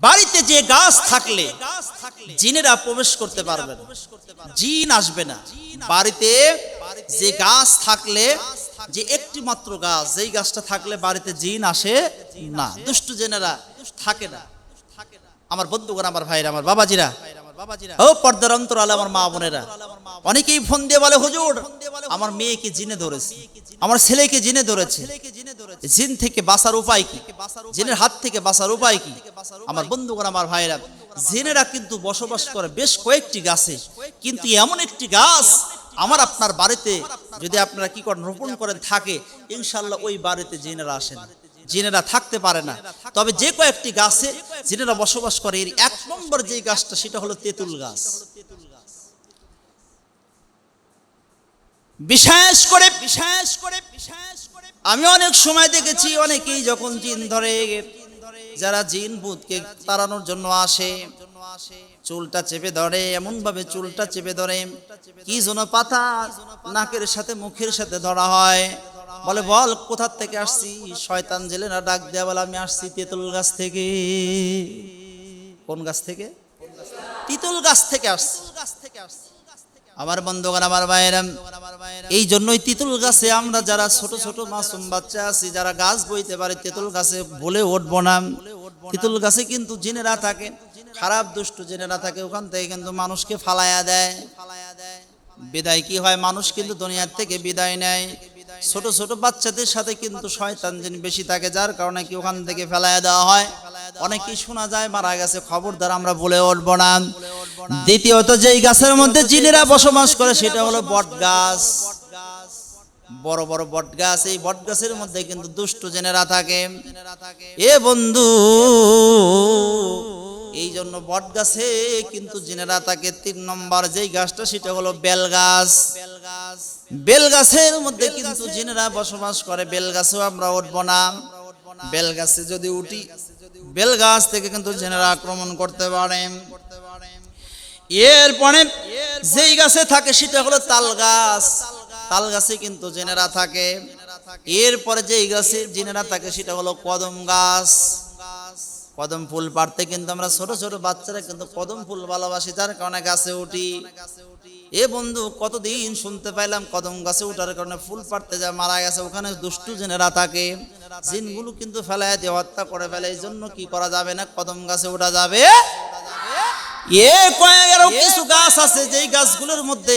বাড়িতে যে গাছ থাকলে জিনেরা প্রবেশ করতে পারবে না। জিন আসবে না। বাড়িতে যে গাছ থাকলে যে একটি মাত্র গাছ যেই গাছটা থাকলে বাড়িতে জিন আসে না। দুষ্টু জেনেরা থাকে না। আমার বন্ধুগণ আমার ভাইরা আমার বাবাজিরা ও পর্দার অন্তর আলে আমার মা বোনেরা। অনেকেই ফোন দিয়ে বলে হুজুর আমার মেয়েকে জিনে ধরেছে। আমার ছেলেকে জিনে ধরেছে। জিন থেকে বাঁচার উপায় কি? জিনের হাত থেকে বাঁচার উপায় কি? আমার বন্ধুগণ আমার ভাইরা জিনেরা কিন্তু বসবাস করে বেশ কয়েকটি গাছে। কিন্তু এমন একটি গাছ আমার আপনার বাড়িতে যদি আপনারা কি করেন রোপণ করেন থাকে ইনশাল্লাহ ওই বাড়িতে জিনেরা আসেন। জিনেরা থাকতে পারে না। তবে যে কয়েকটি গাছে জিনেরা বসবাস করে এর এক নম্বর যে গাছটা সেটা হলো তেঁতুল গাছ। বিশেষ করে বিশেষ করে বিশেষ করে আমি অনেক সময় দেখেছি অনেকেই যখন জিন ধরে যারা জিন ভূতকে তাড়ানোর জন্য আসে, চুলটা চেপে ধরে এমন ভাবে চুলটা চেপে ধরে, কি যেন পাতা নাকের সাথে, মুখের সাথে ধরা হয়। বলে, বল কোথার থেকে আসছি? শয়তান জেলে না ডাক দেয়া বলে আমি আসছি তেঁতুল গাছ থেকে। কোন গাছ থেকে? তিতুল গাছ থেকে আসছি। আমার বন্ধুগণ, আমার ভাইয়েরা এই জন্যই তিতুল গাছে আমরা যারা ছোট ছোট মাসুম বাচ্চা আছি, যারা গাছ বইতে পারে, তেঁতুল গাছে বলে উঠবো না। তিতুল গাছে কিন্তু জেনেরা থাকে, খারাপ দুষ্ট জেনেরা থাকে, ওখান থেকে কিন্তু মানুষকে ফালায়া দেয়। বিদায় কি হয়? মানুষ কিন্তু দুনিয়ার থেকে বিদায় নেয়। ছোট ছোট বাচ্চাদের সাথে কিন্তু শয়তান জিন বেশি থাকে, যার কারণে কি ওখান থেকে ফেলায়া দেওয়া হয়? অনেকেই শোনা যায়, মারা গেছে, খবরদার আমরা বলে উঠবো না। দ্বিতীয়ত, যেই গাছের মধ্যে জিনেরা বসবাস করে সেটা হলো বট গাছ। বড় বড় বট গাছ, এই বট গাছের মধ্যে কিন্তু দুষ্ট জেনেরা থাকে। এ বন্ধু এই জন্য বট গাছে কিন্তু জেনেরা থাকে। তিন নম্বর যেই গাছটা, সেটা হলো বেল গাছ। বেল গাছের মধ্যে কিন্তু জিনেরা বসবাস করে। বেল গাছেও আমরা উঠবো না। বেল গাছে যদি উঠি, বেল গাছ থেকে কিন্তু জেনেরা আক্রমণ করতে পারে। এরপরে যেই গাছে থাকে সেটা হলো তাল গাছ। তাল গাছে কিন্তু জেনেরা থাকে। এরপরে যেই গাছে জেনেরা থাকে সেটা হলো কদম গাছ। কদম ফুল পাড়তে কিন্তু আমরা ছোট ছোট বাচ্চারা কিন্তু কদম ফুল ভালোবাসি, যার কারণে গাছে উঠি। এ বন্ধু, কতদিন শুনতে পাইলাম কদম গাছে উঠার কারণে ফুল পাড়তে যা মারা গেছে। ওখানে দুষ্টু জেনেরা থাকে। জিনগুলো কিন্তু ফেলায় দিয়ে হত্যা করে ফেলে। এই জন্য কি করা যাবে না? কদম গাছে ওঠা যাবে। এ কয়েক কিছু গাছ আছে, যেই গাছগুলোর মধ্যে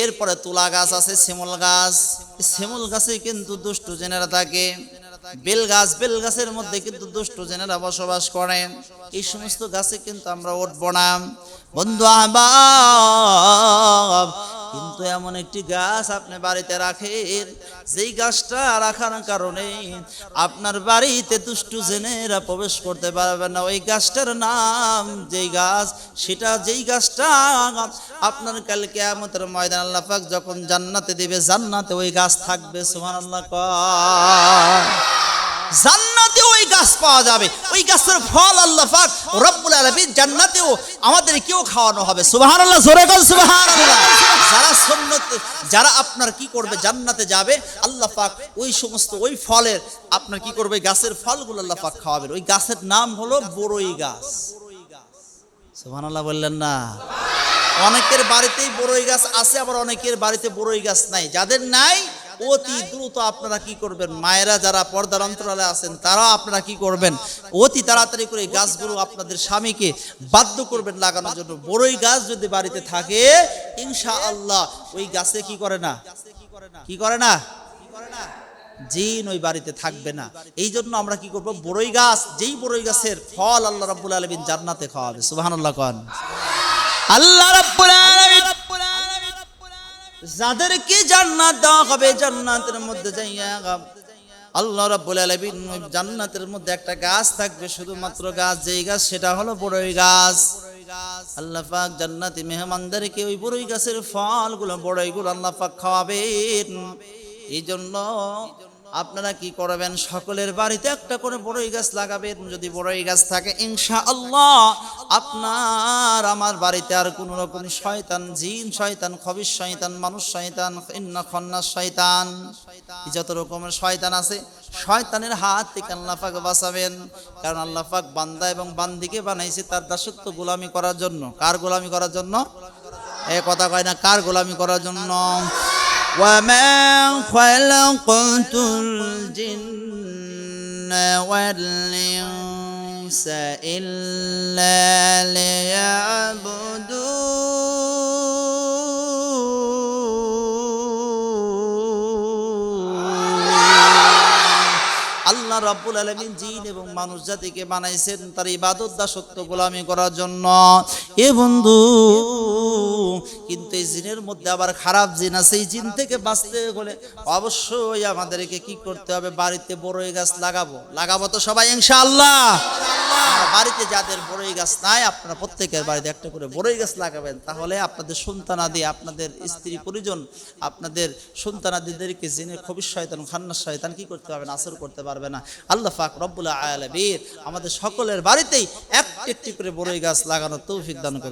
এরপরে তুলা গাছ আছে শিমুল গাছ। শিমুল গাছে কিন্তু দুষ্ট জেনেরা থাকে। বেল গাছ, বেল গাছের মধ্যে কিন্তু দুষ্ট জেনেরা বসবাস করেন এই সমস্ত গাছে কিন্তু আমরা উঠবো না। বন্ধু আহবাব কিন্তু এমন একটি গাছ আপনি বাড়িতে রাখেন, যেই গাছটা রাখার কারণে আপনার বাড়িতে দুষ্টু জেনেরা প্রবেশ করতে পারবে না। ওই গাছটার নাম যেই গাছ, সেটা যেই গাছটা আপনার কালকে আমাদের ময়দান আল্লাহ পাক যখন জান্নাতে দিবে, জান্নাতে ওই গাছ থাকবে সুমান আল্লাহ জান্নাতে ওই গাছ পাওয়া যাবে। ওই গাছের ফল আল্লাহ পাক রব্বুল আলামিন জান্নাতেও আমাদের কেউ খাওয়ানো হবে। সুবহানাল্লাহ, জোরে কর সুবহানাল্লাহ। যারা সুন্নত যারা আপনার কি করবে, জান্নাতে যাবে, আল্লাহ পাক ওই সমস্ত ওই ফলের, আপনার কি করবে, গাছের ফলগুলো আল্লাহ পাক খাওয়াবেন। ওই গাছের নাম হলো বড়ই গাছ। সুবহানাল্লাহ বললেন না। অনেকের বাড়িতেই বড়ই গাছ আছে, আবার অনেকের বাড়িতে বড়ই গাছ নাই। যাদের নাই অতি দ্রুত আপনারা কি করবেন? মায়েরা যারা পর্দার অন্তরালে আছেন তারা আপনারা কি করবেন? অতি তাড়াতাড়ি করে গাছগুলো আপনাদের স্বামীকে বাধ্য করবেন লাগানোর জন্য। বড়ই গাছ যদি বাড়িতে থাকে ইনশা আল্লাহ ওই গাছে কি করে না? কি করে না? জিন ওই বাড়িতে থাকবে না। এই জন্য আমরা কি করব? বড়ই গাছ যেই বড়ই গাছের ফল আল্লাহ রাব্বুল আলামিন জান্নাতে খাওয়াবে। সুবহানাল্লাহ কন। আল্লাহ রাব্বুল আলামিন যাদেরকে জান্নাত দেওয়া হবে জান্নাতের মধ্যে যাইয়া আল্লাহ রাব্বুল আলামিন জান্নাতের মধ্যে একটা গাছ থাকবে, শুধুমাত্র গাছ, যেই গাছ সেটা হলো বড়ই গাছ। আল্লাহ পাক জান্নাতি মেহমানদেরকে ওই বড়ই গাছের ফলগুলো, বড়ইগুলো আল্লাহ পাক খাওয়াবেন। এই জন্য আপনারা কি করবেন? সকলের বাড়িতে একটা করে বড়ই গাছ লাগাবেন। যদি বড়ই গাছ থাকে ইনশা আল্লাহ আপনার আমার বাড়িতে আর কোনো রকম শয়তান, জিন শয়তান খবির শয়তান, মানুষ শয়তান, ইন্না খন্নাস শয়তান, যত রকমের শয়তান আছে, শয়তানের হাত থেকে আল্লাহ পাক বাঁচাবেন। কারণ আল্লাহ পাক বান্দা এবং বান্দিকে বানাইছে তার দাসত্ব গোলামি করার জন্য। কার গোলামি করার জন্য? এ কথা কয় না, কার গোলামি করার জন্য? وما خلقت الجن والإنس إلا ليعبدون আল্লাহ রাব্বুল আলামিন জিন এবং মানুষ জাতিকে বানাইছেন তার ইবাদত দাসত্ব গোলামি করার জন্য এ বন্ধু কিন্তু এই জিনের মধ্যে আবার খারাপ জিন আছে, এই জিন থেকে বাঁচতে হলে অবশ্যই আমাদেরকে কি করতে হবে? বাড়িতে বড়ই গাছ লাগাবো। লাগাবো তো সবাই, ইনশাআল্লাহ। বাড়িতে যাদের বড়ই গাছ নাই, আপনারা প্রত্যেকের বাড়িতে একটা করে বড়ই গাছ লাগাবেন। তাহলে আপনাদের সন্তানাদি, আপনাদের স্ত্রী পরিজন, আপনাদের সন্তানাদিদেরকে জেনে খবিস শয়তান, খান্নাস শয়তান কি করতে পারবে না, আসর করতে পারবে না। আল্লাহ পাক রব্বুল আলামিন আমাদের সকলের বাড়িতেই একটি একটি করে বড়ই গাছ লাগানোর তৌফিক দান করুন।